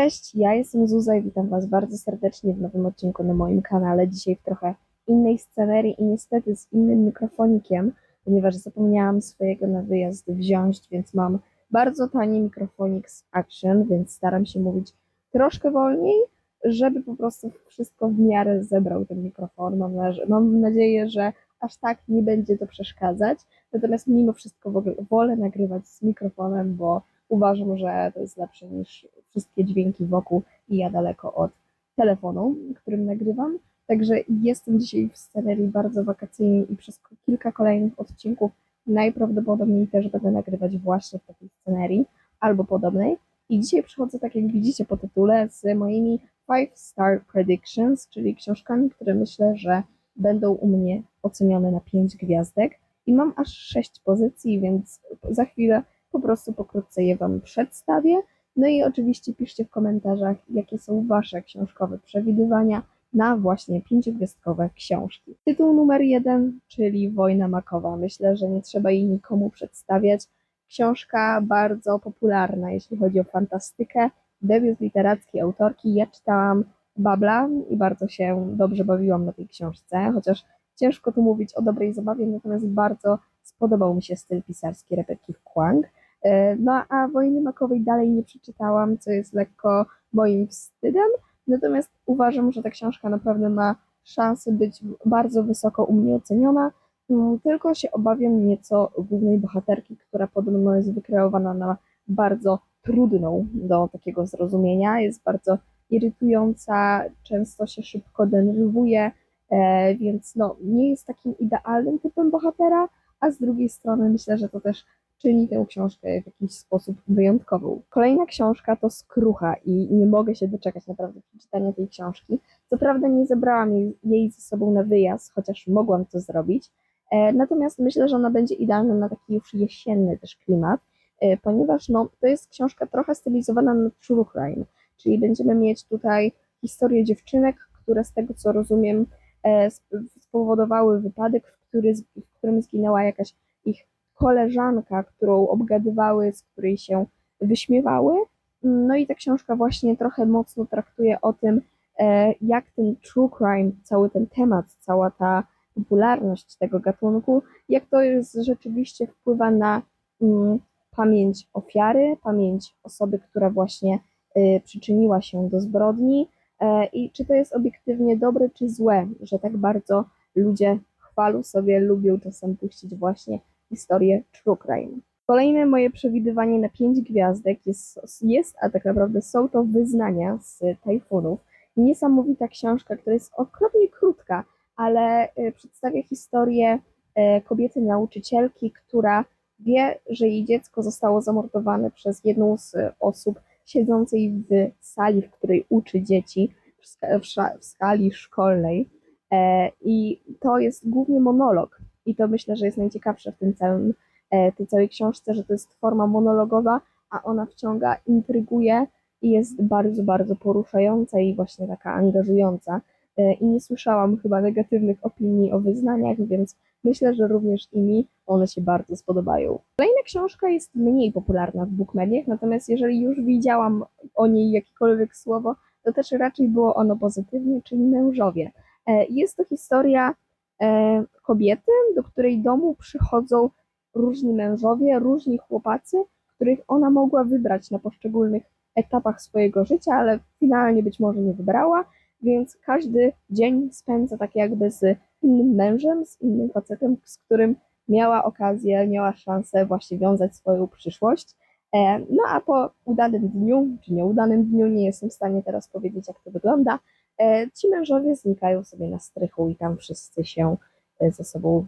Cześć, ja jestem Zuza i witam Was bardzo serdecznie w nowym odcinku na moim kanale. Dzisiaj w trochę innej scenerii i niestety z innym mikrofonikiem, ponieważ zapomniałam swojego na wyjazd wziąć, więc mam bardzo tani mikrofonik z Action, więc staram się mówić troszkę wolniej, żeby po prostu wszystko w miarę zebrał ten mikrofon. Mam, na, mam nadzieję, że aż tak nie będzie to przeszkadzać. Natomiast mimo wszystko w ogóle wolę nagrywać z mikrofonem, bo uważam, że to jest lepsze niż wszystkie dźwięki wokół i ja daleko od telefonu, którym nagrywam. Także jestem dzisiaj w scenerii bardzo wakacyjnej i przez kilka kolejnych odcinków najprawdopodobniej też będę nagrywać właśnie w takiej scenerii albo podobnej. I dzisiaj przychodzę, tak jak widzicie po tytule, z moimi 5 Star Predictions, czyli książkami, które myślę, że będą u mnie ocenione na 5 gwiazdek. I mam aż 6 pozycji, więc za chwilę po prostu pokrótce je Wam przedstawię. No i oczywiście piszcie w komentarzach, jakie są Wasze książkowe przewidywania na właśnie pięciogwiazdkowe książki. Tytuł numer jeden, czyli Wojna Makowa. Myślę, że nie trzeba jej nikomu przedstawiać. Książka bardzo popularna, jeśli chodzi o fantastykę. Debiut literacki autorki. Ja czytałam Babla i bardzo się dobrze bawiłam na tej książce, chociaż ciężko tu mówić o dobrej zabawie, natomiast bardzo spodobał mi się styl pisarski Rebeki Kwang. E, No a Wojny Makowej dalej nie przeczytałam, co jest lekko moim wstydem, natomiast uważam, że ta książka naprawdę ma szansę być bardzo wysoko u mnie oceniona, Mm, tylko się obawiam nieco głównej bohaterki, która podobno jest wykreowana na bardzo trudną do takiego zrozumienia, jest bardzo irytująca, często się szybko denerwuje, e, więc no, nie jest takim idealnym typem bohatera, a z drugiej strony myślę, że to też czyni tę książkę w jakiś sposób wyjątkową. Kolejna książka to Skrucha i nie mogę się doczekać naprawdę przeczytania tej książki. Co prawda nie zebrałam jej, ze sobą na wyjazd, chociaż mogłam to zrobić, e, natomiast myślę, że ona będzie idealna na taki już jesienny też klimat, e, ponieważ no, to jest książka trochę stylizowana na true czyli będziemy mieć tutaj historię dziewczynek, które z tego co rozumiem e, sp- spowodowały wypadek, w, w którym zginęła jakaś ich koleżanka, którą obgadywały, z której się wyśmiewały. No i ta książka właśnie trochę mocno traktuje o tym, e, jak ten true crime, cały ten temat, cała ta popularność tego gatunku, jak to jest rzeczywiście wpływa na mm, pamięć ofiary, pamięć osoby, która właśnie y, przyczyniła się do zbrodni e, i czy to jest obiektywnie dobre czy złe, że tak bardzo ludzie chwalu sobie, lubią czasem puścić właśnie historię true crime. Kolejne moje przewidywanie na 5 gwiazdek jest, jest, a tak naprawdę są to wyznania z tajfunów. Niesamowita książka, która jest okropnie krótka, ale y, przedstawia historię y, kobiety nauczycielki, która wie, że jej dziecko zostało zamordowane przez jedną z osób siedzącej w sali, w której uczy dzieci, w skali szkolnej. E, I to jest głównie monolog. I to myślę, że jest najciekawsze w tym całym, e, tej całej książce, że to jest forma monologowa, a ona wciąga, intryguje i jest bardzo, bardzo poruszająca i właśnie taka angażująca. E, I nie słyszałam chyba negatywnych opinii o wyznaniach, więc myślę, że również i mi one się bardzo spodobają. Kolejna książka jest mniej popularna w bookmediach, natomiast jeżeli już widziałam o niej jakiekolwiek słowo, to też raczej było ono pozytywnie, czyli mężowie. E, Jest to historia kobiety, do której domu przychodzą różni mężowie, różni chłopacy, których ona mogła wybrać na poszczególnych etapach swojego życia, ale finalnie być może nie wybrała, więc każdy dzień spędza tak jakby z innym mężem, z innym facetem, z którym miała okazję, miała szansę właśnie wiązać swoją przyszłość. E, No a po udanym dniu, czy nieudanym dniu, nie jestem w stanie teraz powiedzieć, jak to wygląda, e, ci mężowie znikają sobie na strychu i tam wszyscy się e, ze sobą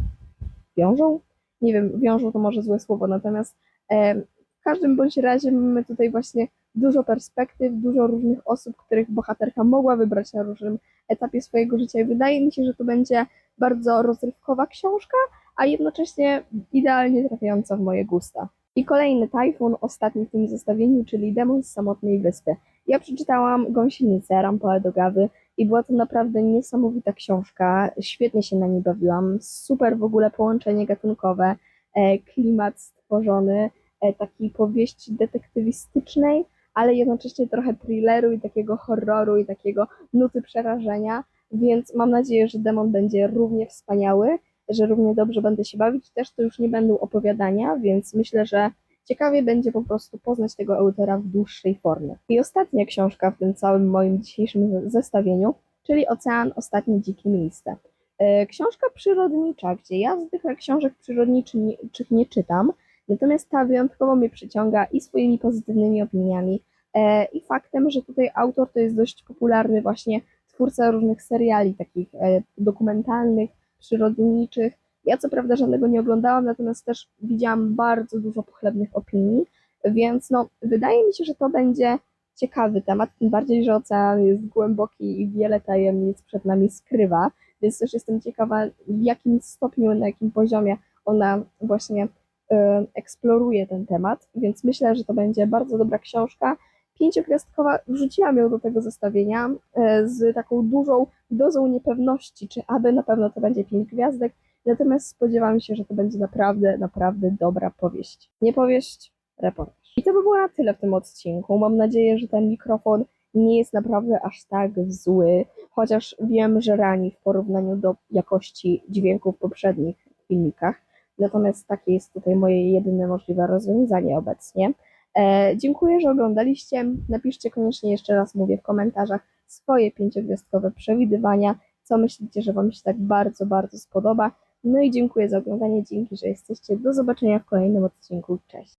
wiążą. Nie wiem, wiążą to może złe słowo, natomiast e, w każdym bądź razie mamy tutaj właśnie dużo perspektyw, dużo różnych osób, których bohaterka mogła wybrać na różnym etapie swojego życia i wydaje mi się, że to będzie bardzo rozrywkowa książka, a jednocześnie idealnie trafiająca w moje gusta. I kolejny tajfun, ostatni w tym zestawieniu, czyli Demon z samotnej wyspy. Ja przeczytałam Gąsienicę Rampoa do Gawy i była to naprawdę niesamowita książka. Świetnie się na niej bawiłam. Super w ogóle połączenie gatunkowe, e, klimat stworzony, e, takiej powieści detektywistycznej, ale jednocześnie trochę thrilleru i takiego horroru i takiego nuty przerażenia, więc mam nadzieję, że demon będzie równie wspaniały, że równie dobrze będę się bawić. Też to już nie będą opowiadania, więc myślę, że ciekawie będzie po prostu poznać tego autora w dłuższej formie. I ostatnia książka w tym całym moim dzisiejszym zestawieniu, czyli Ocean Ostatnie Dzikie Miejsce. E, Książka przyrodnicza, gdzie ja zwykle książek przyrodniczych nie czytam, natomiast ta wyjątkowo mnie przyciąga i swoimi pozytywnymi opiniami, e, i faktem, że tutaj autor to jest dość popularny właśnie twórca różnych seriali takich e, dokumentalnych, przyrodniczych. Ja co prawda żadnego nie oglądałam, natomiast też widziałam bardzo dużo pochlebnych opinii, więc no, wydaje mi się, że to będzie ciekawy temat, tym bardziej, że ocean jest głęboki i wiele tajemnic przed nami skrywa, więc też jestem ciekawa, w jakim stopniu, na jakim poziomie ona właśnie e, eksploruje ten temat, więc myślę, że to będzie bardzo dobra książka. Pięciogwiazdkowa, wrzuciłam ją do tego zestawienia e, z taką dużą dozą niepewności, czy aby na pewno to będzie pięć gwiazdek, natomiast spodziewam się, że to będzie naprawdę, naprawdę dobra powieść. Nie powieść, reportaż. I to by było na tyle w tym odcinku. Mam nadzieję, że ten mikrofon nie jest naprawdę aż tak zły, chociaż wiem, że rani w porównaniu do jakości dźwięku w poprzednich filmikach. Natomiast takie jest tutaj moje jedyne możliwe rozwiązanie obecnie. E, dziękuję, że oglądaliście. Napiszcie koniecznie jeszcze raz, mówię w komentarzach, swoje pięciogwiazdkowe przewidywania, co myślicie, że Wam się tak bardzo, bardzo spodoba. No i dziękuję za oglądanie, dzięki, że jesteście. Do zobaczenia w kolejnym odcinku. Cześć!